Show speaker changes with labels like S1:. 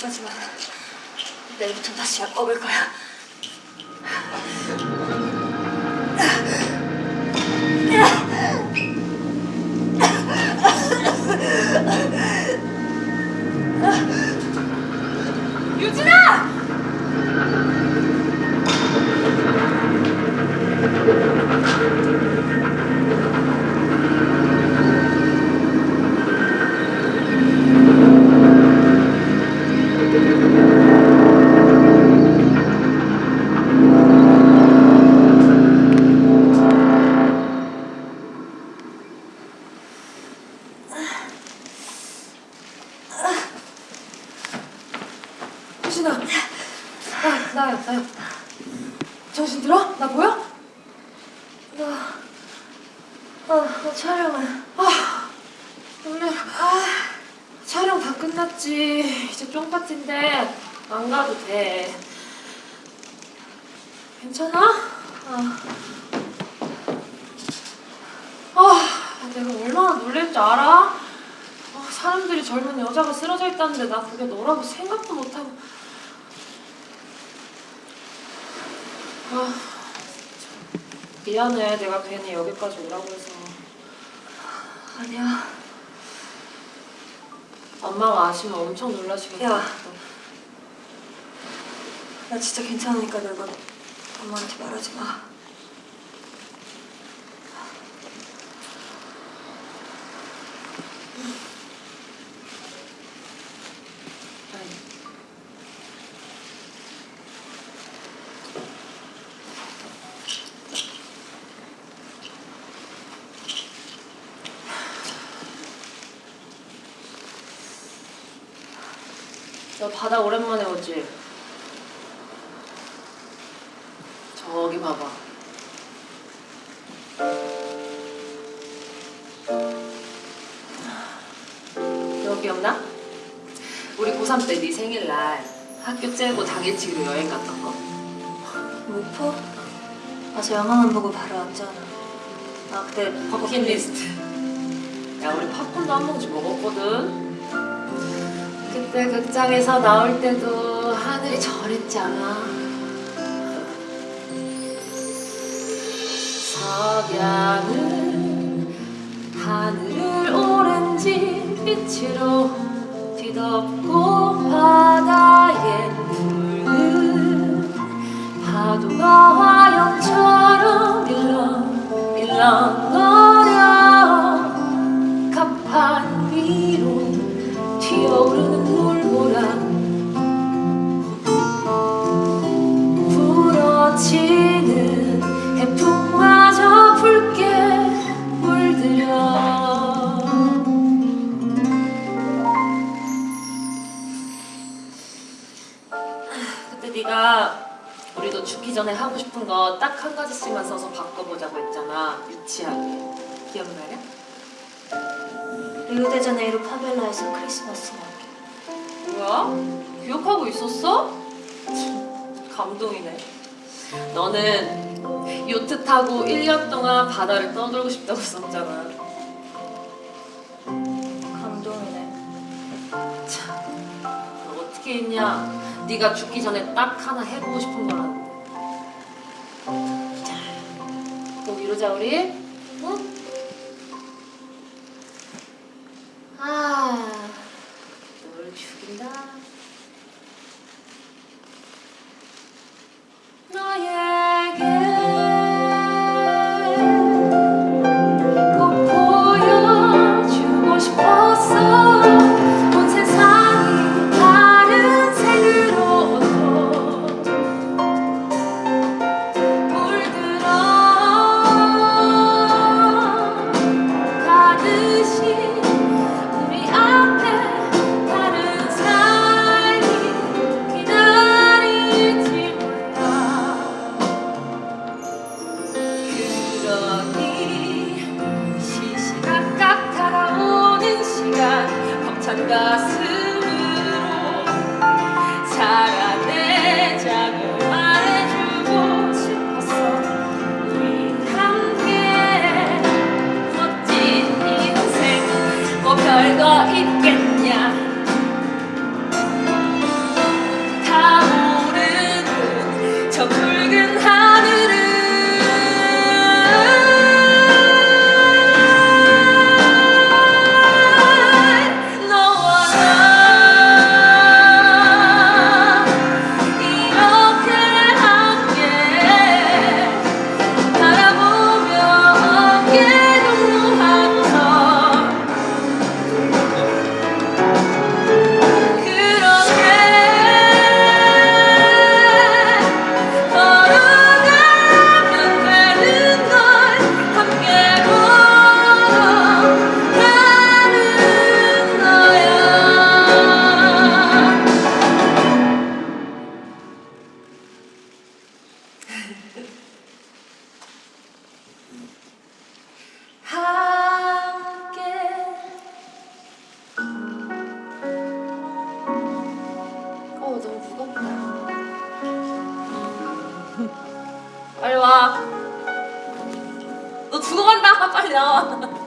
S1: 여기까지만. 내일부터 다시 약 먹을 거야. 유진아!
S2: 유진아, 나 나야 나야. 정신 들어? 나 보여?
S1: 나, 아, 나 촬영을.
S2: 아, 원래 아 촬영 다 끝났지. 이제 쫑파티인데 안 가도 돼. 괜찮아?
S1: 아,
S2: 아, 내가 얼마나 놀랄 줄 알아? 아, 사람들이 젊은 여자가 쓰러져 있다는데 나 그게 너라고 생각도 못하고. 아. 미안해. 내가 괜히 여기까지 오라고 해서.
S1: 아니야.
S2: 엄마가 아시면 엄청 놀라시겠다.
S1: 야. 나 진짜 괜찮으니까 너 이거 엄마한테 말하지 마.
S2: 아 너 바다 오랜만에 오지? 저기 봐봐. 너 기억나? 우리 고3 때 네 생일날 학교 째고 당일치기로 여행 갔던 거?
S1: 목포? 가서 영화만 보고 바로 왔잖아. 나 그때
S2: 버킷리스트. 야, 우리 팝콘도 한 뭉치 먹었거든. 그때 극장에서 나올 때도 하늘이 저랬잖아. 석양은 하늘을 오렌지 빛으로 뒤덮고 바다에 붉은 파도가 화염처럼 일렁 일렁 우리도 죽기 전에 하고 싶은 거 딱 한 가지씩만 써서 바꿔보자고 했잖아 유치하게 기억나냐?
S1: 리우데자네이루 파벨라에서 크리스마스 마켓.
S2: 뭐야? 기억하고 있었어? 참, 감동이네 너는 요트 타고 1년 동안 바다를 떠돌고 싶다고 썼잖아
S1: 감동이네.
S2: 참, 너 어떻게 했냐? 네가 죽기 전에 딱 하나 해보고 싶은 거라는데. 자, 또 이러자 우리. 가슴으로 살아내자고 말해주고 싶었어 우리 함께 멋진 인생 뭐 별거 있겠냐 죽어간다 빨리 나와